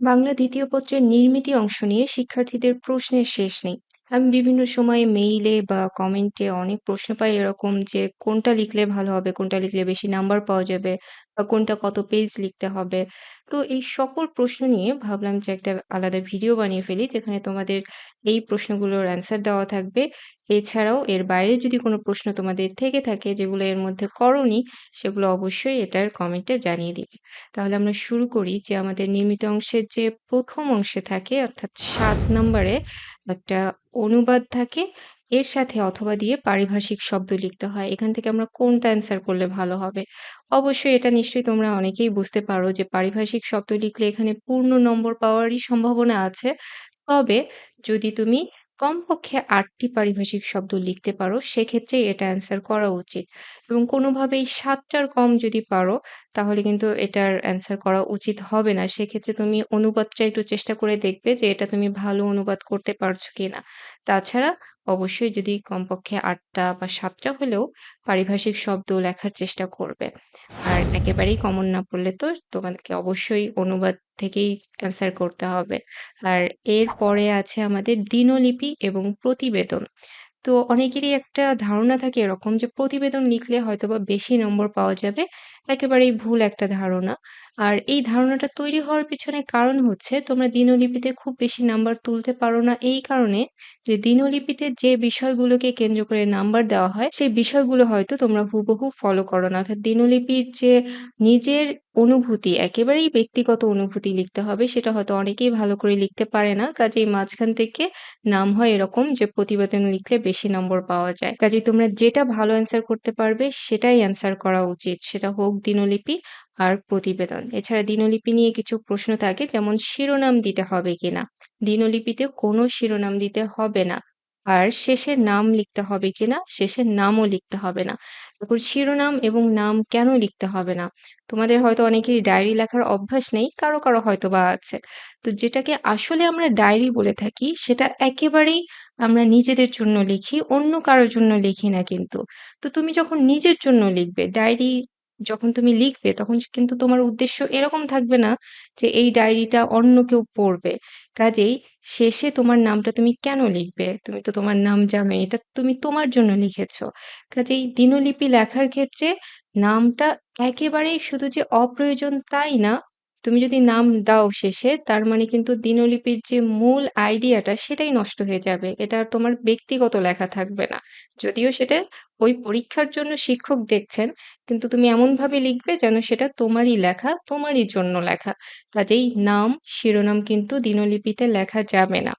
বাংলা দ্বিতীয় পত্রের নির্মিতি অংশ নিয়ে শিক্ষার্থীদের প্রশ্নের শেষ নেই। আমি বিভিন্ন সময়ে মেইলে বা কমেন্টে অনেক প্রশ্ন পাই এরকম যে, কোনটা লিখলে ভালো হবে, কোনটা লিখলে বেশি নাম্বার পাওয়া যাবে বা কোনটা কত পেজ লিখতে হবে। তো এই সকল প্রশ্ন নিয়ে ভাবলাম যে, একটা আলাদা ভিডিও বানিয়ে ফেলি যেখানে তোমাদের এই প্রশ্নগুলোর অ্যান্সার দেওয়া থাকবে। এছাড়াও এর বাইরে যদি কোনো প্রশ্ন তোমাদের থেকে থাকে যেগুলো এর মধ্যে করনি, সেগুলো অবশ্যই এটার কমেন্টে জানিয়ে দিবে। তাহলে আমরা শুরু করি যে, আমাদের নির্মিত অংশের যে ১ম অংশে থাকে, অর্থাৎ ৭ নম্বরে একটা অনুবাদ থাকে। এর সাথে অথবা দিয়ে পারিভাষিক শব্দ লিখতে হয়। এখান থেকে আমরা কোনটা অ্যান্সার করলে ভালো হবে? অবশ্যই এটা নিশ্চয়ই তোমরা অনেকেই বুঝতে পারো যে পারিভাষিক শব্দ লিখলে এখানে পূর্ণ নম্বর পাওয়ারই সম্ভাবনা আছে। তবে যদি তুমি কমপক্ষে ৮ টি পারিভাষিক শব্দ লিখতে পারো, সেক্ষেত্রে এটা অ্যান্সার করা উচিত। এবং কোনোভাবেই সাতটার কম যদি পারো, তাহলে কিন্তু এটার অ্যান্সার করা উচিত হবে না। সেক্ষেত্রে তুমি অনুবাদটা একটু চেষ্টা করে দেখবে যে এটা তুমি ভালো অনুবাদ করতে পারছ কিনা। তাছাড়া অবশ্যই যদি কমপক্ষে আটটা বা সাতটা হলেও পারিভাষিক শব্দ লেখার চেষ্টা করবে। আর একেবারেই কমন না পড়লে তো তোমাদেরকে অবশ্যই অনুবাদ থেকেই অ্যান্সার করতে হবে। আর এরপরে আছে আমাদের দিনলিপি এবং প্রতিবেদন। তো অনেকেরই একটা ধারণা থাকে এরকম যে প্রতিবেদন লিখলে হয়তো বা বেশি নম্বর পাওয়া যাবে। একেবারেই ভুল একটা ধারণা। আর এই ধারণাটা তৈরি হওয়ার পিছনে কারণ হচ্ছে, তোমরা দিনলিপিতে খুব বেশি নাম্বার তুলতে পারো না এই কারণে যে দিনলিপিতে যে বিষয়গুলোকে কেন্দ্র করে নাম্বার দেওয়া হয়, সেই বিষয়গুলো হয়তো তোমরা হুবহু ফলো করো না। অর্থাৎ দিনলিপির যে নিজের অনুভূতি, একেবারেই ব্যক্তিগত অনুভূতি লিখতে হবে, সেটা হয়তো অনেকেই ভালো করে লিখতে পারে না। কাজেই মাঝখান থেকে নাম হয় এরকম যে প্রতিবেদন লিখলে বেশি নম্বর পাওয়া যায়। কাজেই তোমরা যেটা ভালো অ্যান্সার করতে পারবে, সেটাই অ্যান্সার করা উচিত। সেটা হোক দিনলিপি আর প্রতিবেদন। এছাড়া দিনলিপি নিয়ে কিছু প্রশ্ন থাকে যেমন শিরোনাম দিতে হবে কিনা? দিনলিপিতে কোনো শিরোনাম দিতে হবে না। আর শেষে নাম লিখতে হবে কিনা? শেষে নামও লিখতে হবে না। এখন শিরোনাম এবং নাম কেন লিখতে হবে না? তোমাদের হয়তো অনেকেরই ডায়েরি লেখার অভ্যাস নেই, কারও, কারও হয়তো বা আছে। তো যেটাকে আসলে আমরা ডায়েরি বলে থাকি সেটা একেবারেই আমরা নিজেদের জন্য লিখি, অন্য কারোর জন্য লিখি না কিন্তু। তো তুমি যখন নিজের জন্য লিখবে, ডায়েরি যখন তুমি লিখবে, তখন কিন্তু তোমার উদ্দেশ্য এরকম থাকবে না যে এই ডায়েরিটা অন্য কেউ পড়বে। কাজেই শেষে তোমার নামটা তুমি কেন লিখবে? তুমি তো তোমার নাম জানো এটা তুমি তোমার জন্য লিখেছ। কাজেই দিনলিপি লেখার ক্ষেত্রে নামটা একেবারেই শুধু যে অপ্রয়োজন তাই না। তুমি যদি নাম দাও শেষে তার মানে কিন্তু দিনলিপির যে মূল আইডিয়াটা সেটাই নষ্ট হয়ে যাবে। এটা তোমার ব্যক্তিগত লেখা থাকবে না। যদিও সেটা ওই পরীক্ষার জন্য শিক্ষক দেখছেন, কিন্তু তুমি এমনভাবে লিখবে যেন সেটা তোমারই লেখা, তোমারই জন্য লেখা। কাজেই নাম, শিরোনাম কিন্তু দিনলিপিতে লেখা যাবে না।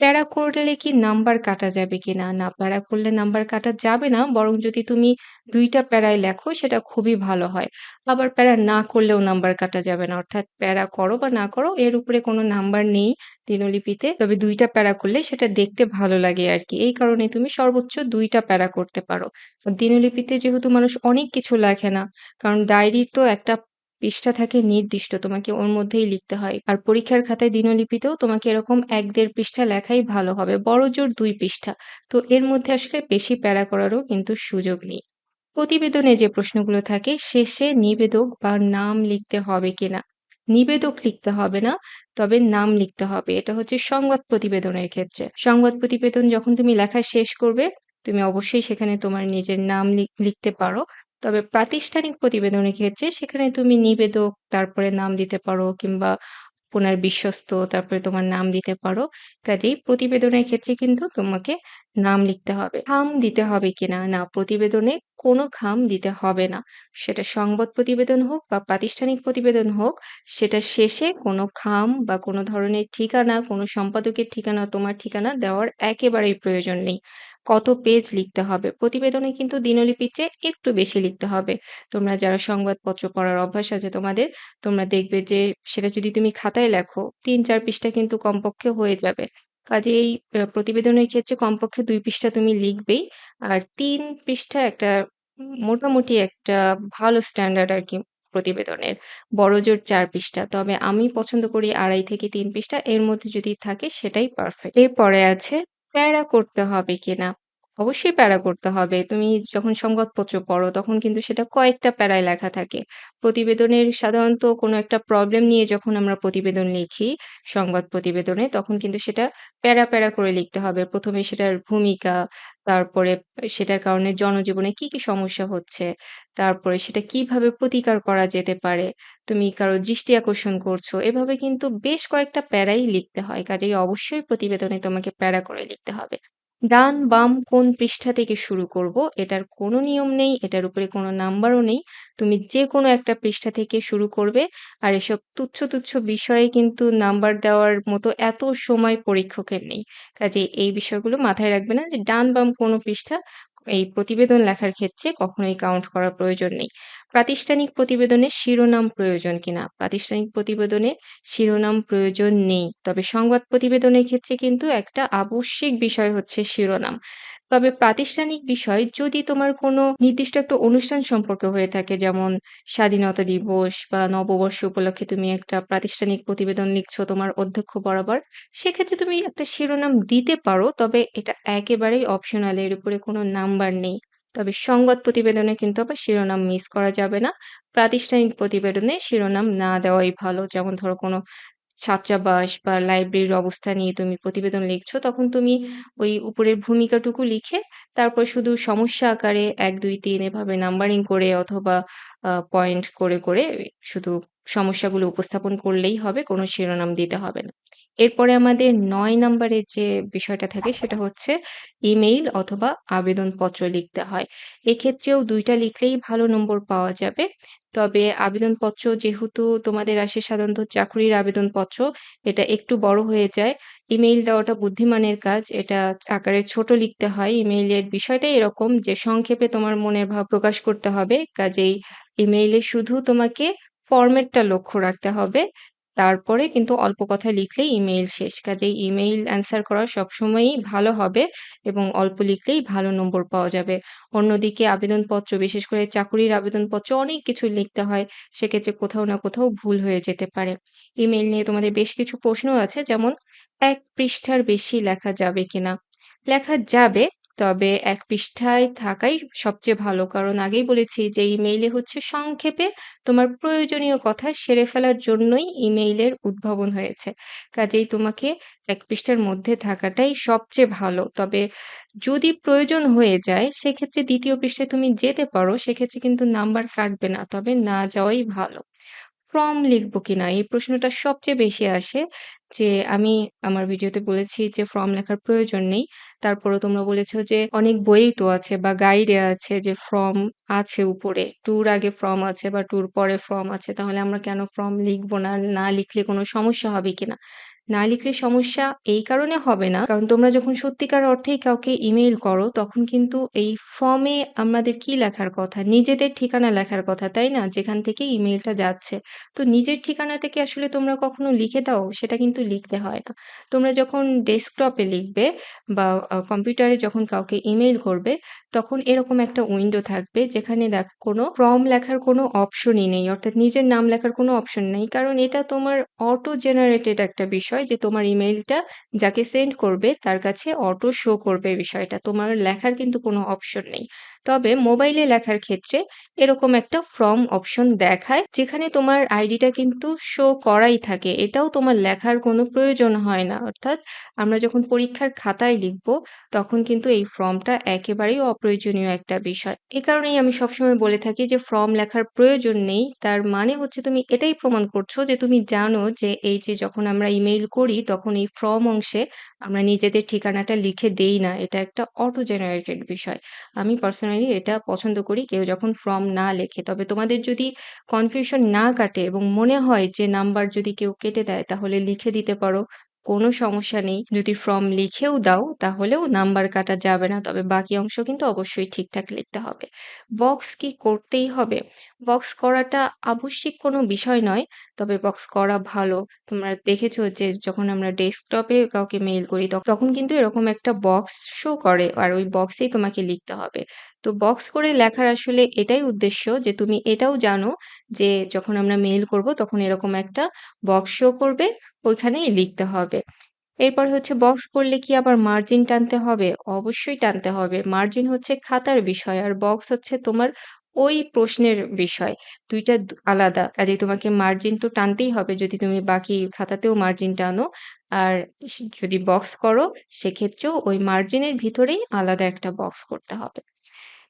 প্যারা করলে কি নাম্বার কাটা যাবে কিনা? না, প্যারা করলে নাম্বার কাটা যাবে না। বরং যদি তুমি দুইটা প্যারায় লেখো সেটা খুবই ভালো হয়। আবার প্যারা না করলেও নাম্বার কাটা যাবে না। অর্থাৎ প্যারা করো বা না করো এর উপরে কোনো নাম্বার নেই দিনলিপিতে। তবে দুইটা প্যারা করলে সেটা দেখতে ভালো লাগে আর কি এই কারণে তুমি সর্বোচ্চ দুইটা প্যারা করতে পারো। দিনলিপিতে যেহেতু মানুষ অনেক কিছু লেখে না। কারণ ডায়েরির তো একটা পৃষ্ঠা থাকে নির্দিষ্ট, তোমাকে ওর মধ্যেই লিখতে হয়। আর পরীক্ষার খাতায় দিনলিপিতেও তোমাকে এরকম এক দেড় পৃষ্ঠা লেখাই ভালো হবে। বড়জোর দুই পৃষ্ঠা। তো এর মধ্যে আসলে বেশি প্যারা করারও কিন্তু সুযোগ নেই। প্রতিবেদনে যে প্রশ্নগুলো থাকে শেষে নিবেদক বা নাম লিখতে হবে কিনা? নিবেদক লিখতে হবে না, তবে নাম লিখতে হবে। এটা হচ্ছে সংবাদ প্রতিবেদনের ক্ষেত্রে। সংবাদ প্রতিবেদন যখন তুমি লেখা শেষ করবে, তুমি অবশ্যই সেখানে তোমার নিজের নাম লিখ লিখতে পারো। তবে প্রাতিষ্ঠানিক প্রতিবেদনের ক্ষেত্রে সেখানে তুমি নিবেদক, তারপরে নাম দিতে পারো কিংবা আপনার বিশ্বস্ত, তারপরে তোমার নাম দিতে পারো। কাজেই প্রতিবেদনের ক্ষেত্রে কিন্তু তোমাকে নাম লিখতে হবে। খাম দিতে হবে কিনা? না, প্রতিবেদনে কোনো খাম দিতে হবে না। সেটা সংবাদ প্রতিবেদন হোক বা প্রাতিষ্ঠানিক প্রতিবেদন হোক, সেটা শেষে কোনো খাম বা কোনো ধরনের ঠিকানা, কোনো সম্পাদকের ঠিকানা, তোমার ঠিকানা দেওয়ার একেবারেই প্রয়োজন নেই। কত পেজ লিখতে হবে? প্রতিবেদনে কিন্তু দিনলিপির চেয়ে একটু বেশি লিখতে হবে। তোমরা যারা সংবাদপত্র পড়ার অভ্যাস আছে তোমাদের, তোমরা দেখবে যে সেটা যদি তুমি খাতায় লেখো ৩-৪ পৃষ্ঠা কিন্তু কমপক্ষে হয়ে যাবে। কাজে এই প্রতিবেদনের ক্ষেত্রে কমপক্ষে দুই পৃষ্ঠা তুমি লিখবেই। আর তিন পৃষ্ঠা একটা মোটামুটি একটা ভালো স্ট্যান্ডার্ড আর কি প্রতিবেদনের। বড়জোর চার পৃষ্ঠা। তবে আমি পছন্দ করি ২.৫ থেকে তিন পৃষ্ঠা। এর মধ্যে যদি থাকে সেটাই পারফেক্ট। এরপরে আছে প্যারা করতে হবে কিনা? অবশ্যই প্যারা করতে হবে। তুমি যখন সংবাদপত্র পড়ো তখন কিন্তু সেটা কয়েকটা প্যারায় লেখা থাকে। প্রতিবেদনের সাধারণত কোনো একটা প্রবলেম নিয়ে যখন আমরা প্রতিবেদন লিখি, সংবাদ প্রতিবেদনে তখন কিন্তু সেটা প্যারা, প্যারা করে লিখতে হবে। ১ম এ সেটার ভূমিকা, তারপরে সেটার কারণে জনজীবনে কি, কি সমস্যা হচ্ছে, তারপরে সেটা কীভাবে প্রতিকার করা যেতে পারে, তুমি কারও দৃষ্টি আকর্ষণ করছ। এভাবে কিন্তু বেশ কয়েকটা প্যারাই লিখতে হয়। কাজেই অবশ্যই প্রতিবেদনে তোমাকে প্যারা করে লিখতে হবে। ডান, বাম কোন পৃষ্ঠা থেকে শুরু করব, এটার কোনো নিয়ম নেই, এটার উপরে কোনো নাম্বারও নেই। তুমি যেকোনো একটা পৃষ্ঠা থেকে শুরু করবে। আর এসব তুচ্ছ, তুচ্ছ বিষয়ে কিন্তু নাম্বার দেওয়ার মতো এত সময় পরীক্ষকের নেই। কাজে এই বিষয়গুলো মাথায় রাখবে না যে ডান, বাম কোনো পৃষ্ঠা এই প্রতিবেদন লেখার ক্ষেত্রে কখনোই কাউন্ট করার প্রয়োজন নেই। প্রাতিষ্ঠানিক প্রতিবেদনে শিরোনাম প্রয়োজন কিনা? প্রাতিষ্ঠানিক প্রতিবেদনে শিরোনাম প্রয়োজন নেই। তবে সংবাদ প্রতিবেদনের ক্ষেত্রে কিন্তু একটা আবশ্যিক বিষয় হচ্ছে শিরোনাম। তবে প্রাতিষ্ঠানিক বিষয় যদি তোমার কোনো নির্দিষ্ট একটা অনুষ্ঠান সম্পর্কে হয়ে থাকে যেমন স্বাধীনতা দিবস বা নববর্ষ উপলক্ষে তুমি একটা প্রাতিষ্ঠানিক প্রতিবেদন লিখছো তোমার অধ্যক্ষ বরাবর, সেক্ষেত্রে তুমি একটা শিরোনাম দিতে পারো। তবে এটা একেবারেই অপশনাল এর উপরে কোনো নাম্বার নেই। তবে সংবাদ প্রতিবেদনে কিন্তু আবার শিরোনাম মিস করা যাবে না। প্রাতিষ্ঠানিক প্রতিবেদনে শিরোনাম না দেওয়াই ভালো। যেমন ধরো কোনো ছাত্রাবাস বা লাইব্রেরির অবস্থা নিয়ে তুমি প্রতিবেদন লিখছো, তখন তুমি ওই উপরের ভূমিকাটুকু লিখে তারপর শুধু সমস্যা আকারে ১, ২, ৩ এভাবে নাম্বারিং করে অথবা পয়েন্ট করে, করে শুধু সমস্যাগুলো উপস্থাপন করলেই হবে। কোনো শিরোনাম দিতে হবে না। এরপরে আমাদের নয় নম্বরের যে বিষয়টা থাকে সেটা হচ্ছে ইমেইল অথবা আবেদনপত্র লিখতে হয়। এক্ষেত্রেও দুইটা লিখলেই ভালো নম্বর পাওয়া যাবে। তবে আবেদনপত্র যেহেতু তোমাদের আসে সাধারণত চাকরির আবেদনপত্র, এটা একটু বড় হয়ে যায়। ইমেইল দেওয়াটা বুদ্ধিমানের কাজ। এটা আকারে ছোট লিখতে হয়। ইমেইলের বিষয়টাই এরকম যে সংক্ষেপে তোমার মনের ভাব প্রকাশ করতে হবে। কাজেই ইমেইলে শুধু তোমাকে ফরমেটটা লক্ষ্য রাখতে হবে। তারপরে কিন্তু অল্প কথা লিখলেই ইমেইল শেষ। কাজেই ইমেইল অ্যান্সার করা সবসময়ই ভালো হবে এবং অল্প লিখলেই ভালো নম্বর পাওয়া যাবে। অন্যদিকে আবেদনপত্র, বিশেষ করে চাকুরির আবেদনপত্র অনেক কিছু লিখতে হয়। সেক্ষেত্রে কোথাও না কোথাও ভুল হয়ে যেতে পারে। ইমেইল নিয়ে তোমাদের বেশ কিছু প্রশ্ন আছে যেমন, এক পৃষ্ঠার বেশি লেখা যাবে কিনা? লেখা যাবে। তবে এক পৃষ্ঠায় থাকাই সবচেয়ে ভালো। কারণ আগেই বলেছি যে ইমেইলে হচ্ছে সংক্ষেপে তোমার প্রয়োজনীয় কথা সেরে ফেলার জন্যই ইমেইলের উদ্ভাবন হয়েছে। কাজেই তোমাকে এক পৃষ্ঠার মধ্যে থাকাটাই সবচেয়ে ভালো। তবে যদি প্রয়োজন হয়ে যায়, সেক্ষেত্রে দ্বিতীয় পৃষ্ঠায় তুমি যেতে পারো। সেক্ষেত্রে কিন্তু নাম্বার কাটবে না। তবে না যাওয়াই ভালো। ফর্ম লিখব কিনা? এই প্রশ্নটা সবচেয়ে বেশি আসে যে, আমি আমার ভিডিওতে বলেছি যে, ফর্ম লেখার প্রয়োজন নেই। তারপরও তোমরা বলেছ যে, অনেক বইয়েই তো আছে বা গাইডে আছে যে, ফর্ম আছে উপরে। ট্যুর আগে ফর্ম আছে বা ট্যুর পরে ফর্ম আছে। তাহলে আমরা কেন ফর্ম লিখব না? না লিখলে কোনো সমস্যা হবে কিনা? না লিখলে সমস্যা এই কারণে হবে না। কারণ তোমরা যখন সত্যিকার অর্থেই কাউকে ইমেইল করো তখন কিন্তু এই ফর্মে আমাদের কি লেখার কথা? নিজেদের ঠিকানা লেখার কথা, তাই না? যেখান থেকে ইমেইলটা যাচ্ছে। তো নিজের ঠিকানাটা কি আসলে তোমরা কখনো লিখে দাও? সেটা কিন্তু লিখতে হয় না। তোমরা যখন ডেস্কটপে লিখবে বা কম্পিউটারে যখন কাউকে ইমেইল করবে তখন এরকম একটা উইন্ডো থাকবে যেখানে দেখ কোনো ফর্ম লেখার কোনো অপশনই নেই। অর্থাৎ নিজের নাম লেখার কোনো অপশন নেই। কারণ এটা তোমার অটো জেনারেটেড একটা বিষয় যে তোমার ইমেইলটা যাকে সেন্ড করবে তার কাছে অটো শো করবে বিষয়টা। তোমার লেখার কিন্তু কোনো অপশন নেই। তবে মোবাইলে লেখার ক্ষেত্রে এরকম একটা ফর্ম অপশন দেখায়, যেখানে তোমার আইডিটা কিন্তু শো করাই থাকে। এটাও তোমার লেখার কোনো প্রয়োজন হয় না। অর্থাৎ আমরা যখন পরীক্ষার খাতায় লিখব, তখন কিন্তু এই ফর্মটা একেবারেই অপ্রয়োজনীয় একটা বিষয়। এ কারণেই আমি সবসময় বলে থাকি যে, ফর্ম লেখার প্রয়োজন নেই। তার মানে হচ্ছে তুমি এটাই প্রমাণ করছ যে, তুমি জানো যে, এই যে যখন আমরা ইমেইল করি, তখন এই ফর্ম অংশে আমরা নিজেদের ঠিকানাটা লিখে দেই না। এটা একটা অটো জেনারেটেড বিষয়। আমি পার্সোনালি এটা পছন্দ করি কেউ যখন ফর্ম না লেখে। তবে তোমাদের যদি কনফিউশন না কাটে এবং মনে হয় যে নাম্বার যদি কেউ কেটে দেয়, তাহলে লিখে দিতে পারো। কোনো সমস্যা নেই। যদি ফর্ম লিখেও দাও, তাহলেও নাম্বার কাটা যাবে না। তবে বাকি অংশ কিন্তু অবশ্যই ঠিকঠাক লিখতে হবে। বক্স কি করতেই হবে? বক্স করাটা আবশ্যিক কোনো বিষয় নয়। তবে বক্স করা ভালো। তোমরা দেখেছ যে যখন আমরা ডেস্কটপে কাউকে মেইল করি তখন কিন্তু এরকম একটা বক্স শো করে। আর ওই বক্সেই তোমাকে লিখতে হবে। তো বক্স করে লেখার আসলে এটাই উদ্দেশ্য যে তুমি এটাও জানো যে যখন আমরা মেইল করব তখন এরকম একটা বক্স শো করবে, ওইখানেই লিখতে হবে। এরপর হচ্ছে বক্স করলে কি আবার মার্জিন টানতে হবে? অবশ্যই টানতে হবে। মার্জিন হচ্ছে খাতার বিষয় আর বক্স হচ্ছে তোমার ওই প্রশ্নের বিষয়। দুইটা আলাদা। কাজেই তোমাকে মার্জিন তো টানতেই হবে যদি তুমি বাকি খাতাতেও মার্জিন টানো। আর যদি বক্স করো সেক্ষেত্রেও ওই মার্জিনের ভিতরেই আলাদা একটা বক্স করতে হবে।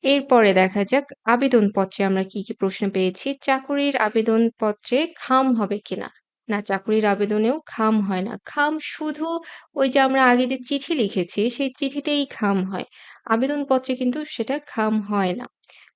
এরপরে দেখা যাক আবেদনপত্রে আমরা কি, কি প্রশ্ন পেয়েছি? চাকুরির আবেদনপত্রে খাম হবে কিনা? না, চাকুরির আবেদনেও খাম হয় না। খাম শুধু ওই যে আমরা আগে যে চিঠি লিখেছি, সেই চিঠিতেই খাম হয়। আবেদনপত্রে কিন্তু সেটা খাম হয় না।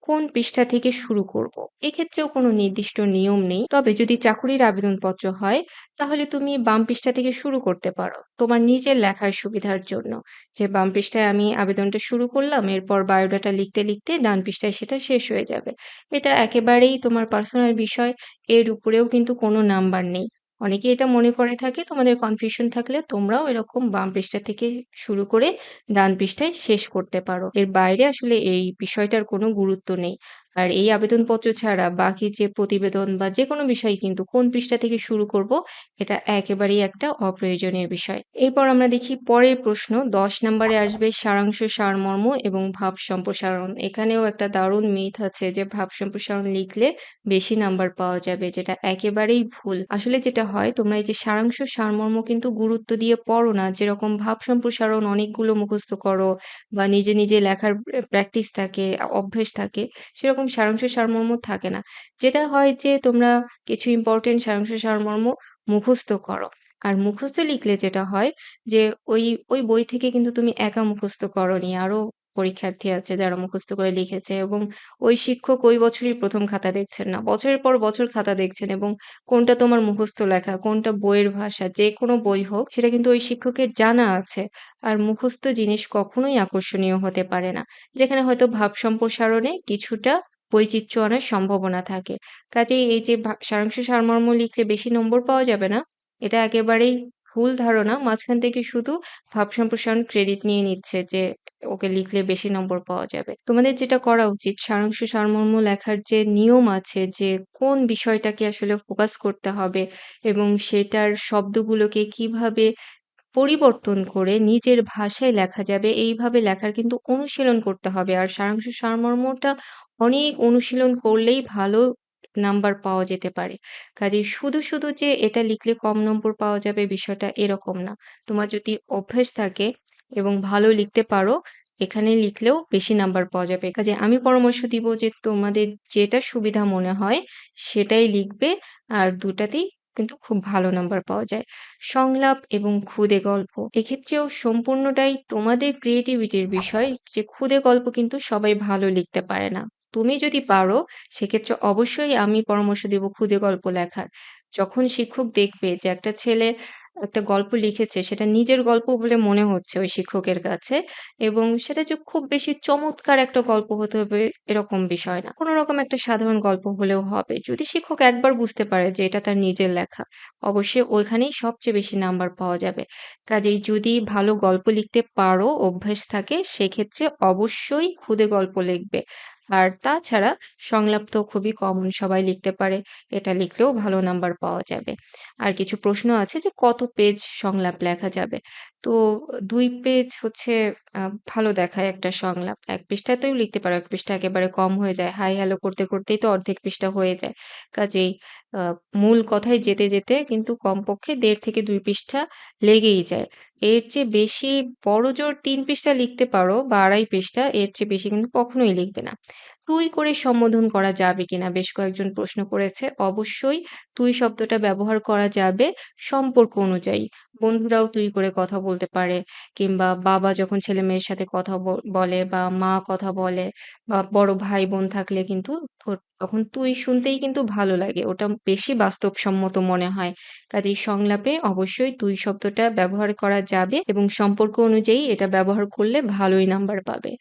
কোন পৃষ্ঠা থেকে শুরু করব? এক্ষেত্রেও কোনো নির্দিষ্ট নিয়ম নেই। তবে যদি চাকুরির আবেদনপত্র হয়, তাহলে তুমি বাম পৃষ্ঠা থেকে শুরু করতে পারো। তোমার নিজের লেখার সুবিধার জন্য। যে বাম পৃষ্ঠায় আমি আবেদনটা শুরু করলাম, এরপর বায়োডাটা লিখতে, লিখতে ডান পৃষ্ঠায় সেটা শেষ হয়ে যাবে। এটা একেবারেই তোমার পার্সোনাল বিষয়। এর উপরেও কিন্তু কোনো নাম্বার নেই। অনেকেই এটা মনে করে থাকে। তোমাদের কনফিউশন থাকলে তোমরাও এরকম বাম পৃষ্ঠা থেকে শুরু করে ডান পৃষ্ঠায় শেষ করতে পারো। এর বাইরে আসলে এই বিষয়টার কোনো গুরুত্ব নেই। আর এই আবেদনপত্র ছাড়া বাকি যে প্রতিবেদন বা যেকোনো বিষয় কিন্তু কোন পৃষ্ঠা থেকে শুরু করব, এটা একেবারেই একটা অপ্রয়োজনীয় বিষয়। এরপর আমরা দেখি পরের প্রশ্ন দশ নম্বরে আসবে সারাংশ, সারমর্ম এবং ভাব সম্প্রসারণ। এখানেও একটা দারুণ মিথ আছে যে ভাব সম্প্রসারণ লিখলে বেশি নাম্বার পাওয়া যাবে, যেটা একেবারেই ভুল। আসলে যেটা হয় তোমরা এই যে সারাংশ, সারমর্ম কিন্তু গুরুত্ব দিয়ে পড়ো না। যেরকম ভাব সম্প্রসারণ অনেকগুলো মুখস্থ করো বা নিজে, নিজে লেখার প্র্যাকটিস থাকে, অভ্যেস থাকে, সেরকম সারাংশ, সারমর্ম থাকে না। যেটা হয় যে তোমরা কিছু ইম্পোর্টেন্ট সারাংশ, সারমর্ম মুখস্থ করো। আর মুখস্থ লিখলে যেটা হয় যে ওই, ওই বই থেকে কিন্তু তুমি একা মুখস্থ করোনি। আরও পরীক্ষার্থী আছে যারা মুখস্থ করে লিখেছে এবং ওই শিক্ষক ওই বছরই প্রথম খাতা দেখছেন না। বছরের পর বছর খাতা দেখছেন এবং কোনটা তোমার মুখস্থ লেখা, কোনটা বইয়ের ভাষা, যেকোনো বই হোক সেটা কিন্তু ওই শিক্ষকের জানা আছে। আর মুখস্থ জিনিস কখনোই আকর্ষণীয় হতে পারে না। যেখানে হয়তো ভাব সম্প্রসারণে কিছুটা বৈচিত্র্য আনার সম্ভাবনা থাকে। কাজেই এই যে সারাংশ, সারমর্ম লিখলে বেশি নম্বর পাওয়া যাবে না, এটা একেবারেই ভুল ধারণা। মাঝখান থেকে শুধু ভাব সম্প্রসারণ ক্রেডিট নিয়ে নিচ্ছে যে ওকে লিখলে বেশি নম্বর পাওয়া যাবে। তোমাদের যেটা করা উচিত সারাংশ, সারমর্ম লেখার যে নিয়ম আছে যে কোন বিষয়টাকে আসলে ফোকাস করতে হবে এবং সেটার শব্দগুলোকে কীভাবে পরিবর্তন করে নিজের ভাষায় লেখা যাবে, এইভাবে লেখার কিন্তু অনুশীলন করতে হবে। আর সারাংশ, সারমর্মটা অনেক অনুশীলন করলেই ভালো নাম্বার পাওয়া যেতে পারে। কাজেই শুধু, শুধু যে এটা লিখলে কম নম্বর পাওয়া যাবে বিষয়টা এরকম না। তোমার যদি অভ্যাস থাকে এবং ভালো লিখতে পারো, এখানে লিখলেও বেশি নাম্বার পাওয়া যাবে। কাজে আমি পরামর্শ দিব যে তোমাদের যেটা সুবিধা মনে হয় সেটাই লিখবে। আর দুটাতেই কিন্তু খুব ভালো নাম্বার পাওয়া যায়। সংলাপ এবং খুদে গল্প। এক্ষেত্রেও সম্পূর্ণটাই তোমাদের ক্রিয়েটিভিটির বিষয় যে খুদে গল্প কিন্তু সবাই ভালো লিখতে পারে না। তুমি যদি পারো সেক্ষেত্রে অবশ্যই আমি পরামর্শ দিব খুদে গল্প লেখার। যখন শিক্ষক দেখবে যে একটা ছেলে একটা গল্প লিখেছে সেটা নিজের গল্প বলে মনে হচ্ছে ওই শিক্ষকের কাছে এবং সেটা যে খুব বেশি চমৎকার একটা গল্প হতে হবে এরকম বিষয় না। কোনরকম একটা সাধারণ গল্প হলেও হবে। যদি শিক্ষক একবার বুঝতে পারে যে এটা তার নিজের লেখা, অবশ্যই ওইখানেই সবচেয়ে বেশি নাম্বার পাওয়া যাবে। কাজেই যদি ভালো গল্প লিখতে পারো, অভ্যেস থাকে সেক্ষেত্রে অবশ্যই খুদে গল্প লিখবে। আর তাছাড়া সংলাপ তো খুবই কমন সবাই লিখতে পারে। এটা লিখলেও ভালো নাম্বার পাওয়া যাবে। আর কিছু প্রশ্ন আছে যে কত পেজ সংলাপ লেখা যাবে? তো দুই পেজ হচ্ছে ভালো দেখায় একটা সংলাপ। ১ পৃষ্ঠাতেও লিখতে পারো। এক পৃষ্ঠা একেবারে কম হয়ে যায়। হাই হ্যালো করতে, করতেই তো অর্ধেক পৃষ্ঠা হয়ে যায়। কাজেই মূল কথায় যেতে, যেতে কিন্তু কমপক্ষে দেড় থেকে দুই পৃষ্ঠা লেগেই যায়। এর চেয়ে বেশি বড় জোর তিন পৃষ্ঠা লিখতে পারো বা ২.৫ পৃষ্ঠা, এর চেয়ে বেশি কিন্তু কখনোই লিখবে না। তুই করে সম্বোধন করা যাবে কিনা? বেশ কয়েকজন প্রশ্ন করেছে। অবশ্যই তুই শব্দটা ব্যবহার করা যাবে সম্পর্ক অনুযায়ী। বন্ধুরাও তুই করে কথা বলতে পারে কিংবা বাবা যখন ছেলে-মেয়ের সাথে কথা বলে বা মা কথা বলে বা বড় ভাই-বোন থাকলে কিন্তু তখন তুই শুনতেই কিন্তু ভালো লাগে। ওটা বেশি বাস্তবসম্মত মনে হয়। কাজেই সংলাপে অবশ্যই তুই শব্দটা ব্যবহার করা যাবে এবং সম্পর্ক অনুযায়ী এটা ব্যবহার করলে ভালোই নাম্বার পাবে।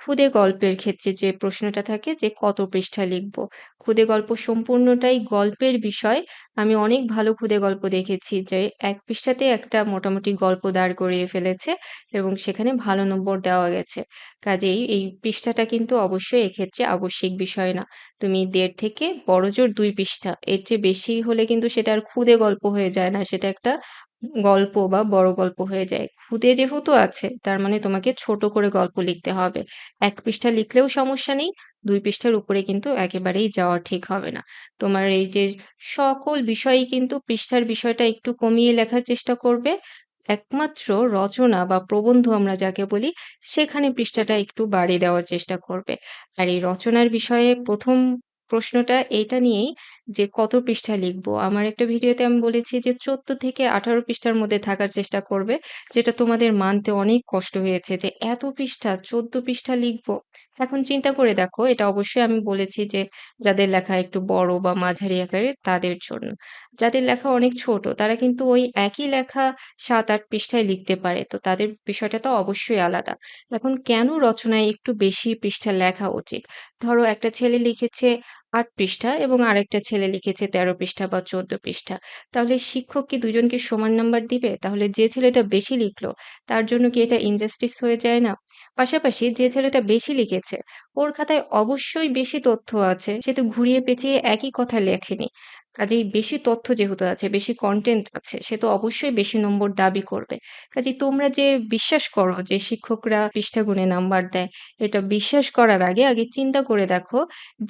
খুদে গল্পের ক্ষেত্রে যে প্রশ্নটা থাকে যে কত পৃষ্ঠা লিখব? খুদে গল্প সম্পূর্ণটাই গল্পের বিষয়। আমি অনেক ভালো খুদে গল্প দেখেছি যে এক পৃষ্ঠাতে একটা মোটামুটি গল্প দাঁড় করিয়ে ফেলেছে এবং সেখানে ভালো নম্বর দেওয়া গেছে। কাজেই এই পৃষ্ঠাটা কিন্তু অবশ্যই এক্ষেত্রে আবশ্যিক বিষয় না। তুমি দেড় থেকে বড়জোর দুই পৃষ্ঠা। এর চেয়ে বেশি হলে কিন্তু সেটা আর খুদে গল্প হয়ে যায় না। সেটা একটা গল্প বা বড় গল্প হয়ে যায়। খুদে যেহেতু আছে, তার মানে তোমাকে ছোট করে গল্প লিখতে হবে। ১ পৃষ্ঠা লিখলেও সমস্যা নেই। ২ পৃষ্ঠার উপরে কিন্তু একেবারেই যাওয়া ঠিক হবে না। তোমার এই যে সকল বিষয়ই কিন্তু পৃষ্ঠার বিষয়টা একটু কমিয়ে লেখার চেষ্টা করবে। একমাত্র রচনা বা প্রবন্ধ আমরা যাকে বলি, সেখানে পৃষ্ঠাটা একটু বাড়িয়ে দেওয়ার চেষ্টা করবে। আর এই রচনার বিষয়ে ১ম প্রশ্নটা এইটা নিয়েই যে কত পৃষ্ঠা লিখব। আমার একটা ভিডিওতে আমি বলেছি যে ১৪ থেকে ১৮ পৃষ্ঠার মধ্যে থাকার চেষ্টা করবে। যেটা তোমাদের মানতে অনেক কষ্ট হয়েছে যে এত পৃষ্ঠা ১৪ পৃষ্ঠা লিখব। এখন চিন্তা করে দেখো, এটা অবশ্যই আমি বলেছি যে যাদের লেখা একটু বড় বা মাঝারি আকারের তাদের জন্য। যাদের লেখা অনেক ছোট, তারা কিন্তু ওই একই লেখা ৭-৮ পৃষ্ঠায় লিখতে পারে। তো তাদের বিষয়টা তো অবশ্যই আলাদা। এখন কেন রচনায় একটু বেশি পৃষ্ঠা লেখা উচিত? ধরো একটা ছেলে লিখেছে ৮ পৃষ্ঠা এবং আরেকটা ছেলে লিখেছে ১৩ পৃষ্ঠা বা ১৪ পৃষ্ঠা। তাহলে শিক্ষক কি দুজনকে সমান নাম্বার দিবে? তাহলে যে ছেলেটা বেশি লিখলো, তার জন্য কি এটা ইনজাস্টিস হয়ে যায় না? পাশাপাশি যে ছেলেটা বেশি লিখেছে ওর খাতায় অবশ্যই বেশি তথ্য আছে। সে তো ঘুরিয়ে পেঁচিয়ে একই কথা লেখেনি। কাজেই বেশি তথ্য যেহেতু আছে, বেশি কন্টেন্ট আছে সে তো অবশ্যই বেশি নম্বর দাবি করবে। কাজেই তোমরা যে বিশ্বাস করো যে শিক্ষকরা পৃষ্ঠা গুণে নাম্বার দেয়, এটা বিশ্বাস করার আগে, আগে চিন্তা করে দেখো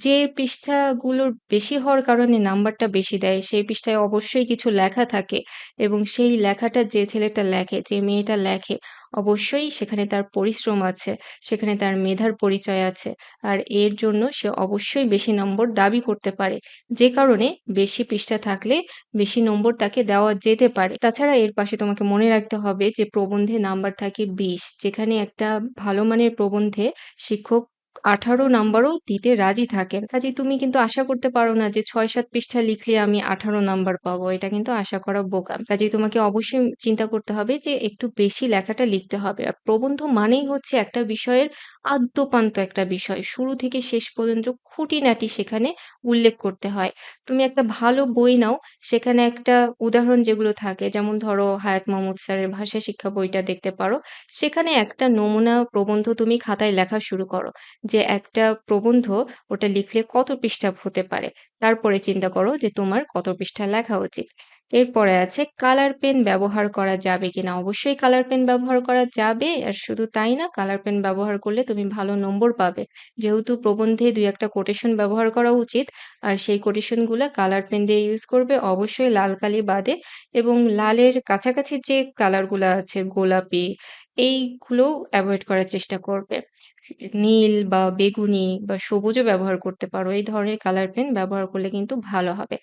যে পৃষ্ঠাগুলোর বেশি হওয়ার কারণে নাম্বারটা বেশি দেয় সেই পৃষ্ঠায় অবশ্যই কিছু লেখা থাকে এবং সেই লেখাটা যে ছেলেটা লেখে, যে মেয়েটা লেখে অবশ্যই সেখানে তার পরিশ্রম আছে, সেখানে তার মেধার পরিচয় আছে। আর এর জন্য সে অবশ্যই বেশি নম্বর দাবি করতে পারে। যে কারণে বেশি পৃষ্ঠা থাকলে বেশি নম্বর তাকে দেওয়া যেতে পারে। তাছাড়া এর পাশে তোমাকে মনে রাখতে হবে যে প্রবন্ধে নাম্বার থাকে ২০ যেখানে একটা ভালো মানের প্রবন্ধে শিক্ষক ১৮ নাম্বারও দিতে রাজি থাকেন। কাজেই তুমি কিন্তু আশা করতে পারো না যে ৬-৭ পৃষ্ঠা লিখলে আমি ১৮ নাম্বার পাবো। এটা কিন্তু আশা করা বোকামি। কাজেই তোমাকে অবশ্যই চিন্তা করতে হবে যে একটু বেশি লেখাটা লিখতে হবে। আর প্রবন্ধ মানেই হচ্ছে একটা বিষয়ের আদ্যোপান্ত একটা বিষয়। শুরু থেকে শেষ পর্যন্ত খুঁটিনাটি সেখানে উল্লেখ করতে হয়। তুমি একটা ভালো বই নাও, সেখানে একটা উদাহরণ যেগুলো থাকে যেমন ধরো হায়াত মাহমুদ স্যারের ভাষা শিক্ষা বইটা দেখতে পারো। সেখানে একটা নমুনা প্রবন্ধ তুমি খাতায় লেখা শুরু করো। যে একটা প্রবন্ধ ওটা লিখলে কত পৃষ্ঠা হতে পারে। তারপরে চিন্তা করো যে তোমার কত পৃষ্ঠা লেখা উচিত। এরপরে আছে, কালার পেন ব্যবহার করা যাবে কিনা? অবশ্যই কালার পেন ব্যবহার করা যাবে। আর শুধু তাই না, কালার পেন ব্যবহার করলে তুমি ভালো নম্বর পাবে। যেহেতু প্রবন্ধে ২-১ কোটেশন ব্যবহার করা উচিত। আর সেই কোটেশনগুলা কালার পেন দিয়ে ইউজ করবে, অবশ্যই লাল কালি বাদে এবং লালের কাছাকাছি যে কালারগুলা আছে, গোলাপি এইগুলো অ্যাভয়েড করার চেষ্টা করবে। নীল বা বেগুনি বা সবুজও ব্যবহার করতে পারো। এই ধরনের কালার পেন ব্যবহার করলে কিন্তু ভালো হবে।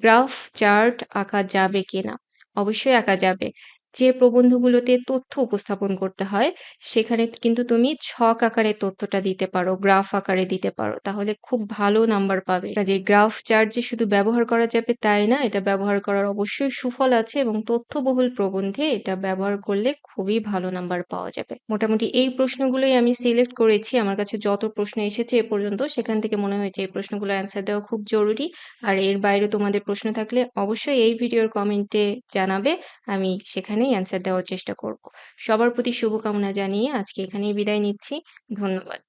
গ্রাফ, চার্ট আঁকা যাবে কিনা? অবশ্যই আঁকা যাবে। যে প্রবন্ধগুলোতে তথ্য উপস্থাপন করতে হয়, সেখানে কিন্তু তুমি ছক আকারে তথ্যটা দিতে পারো, গ্রাফ আকারে দিতে পারো। তাহলে খুব ভালো নাম্বার পাবে। যে গ্রাফ, চার্ট যে শুধু ব্যবহার করা যাবে তাই না, এটা ব্যবহার করার অবশ্যই সুফল আছে এবং তথ্যবহুল প্রবন্ধে এটা ব্যবহার করলে খুবই ভালো নাম্বার পাওয়া যাবে। মোটামুটি এই প্রশ্নগুলোই আমি সিলেক্ট করেছি। আমার কাছে যত প্রশ্ন এসেছে এ পর্যন্ত সেখান থেকে মনে হয়েছে এই প্রশ্নগুলো অ্যান্সার দেওয়া খুব জরুরি। আর এর বাইরে তোমাদের প্রশ্ন থাকলে অবশ্যই এই ভিডিওর কমেন্টে জানাবে। আমি সেখানেই অ্যান্সার দেওয়ার চেষ্টা করব। সবার প্রতি শুভকামনা জানিয়ে আজকে এখানেই বিদায় নিচ্ছি। ধন্যবাদ।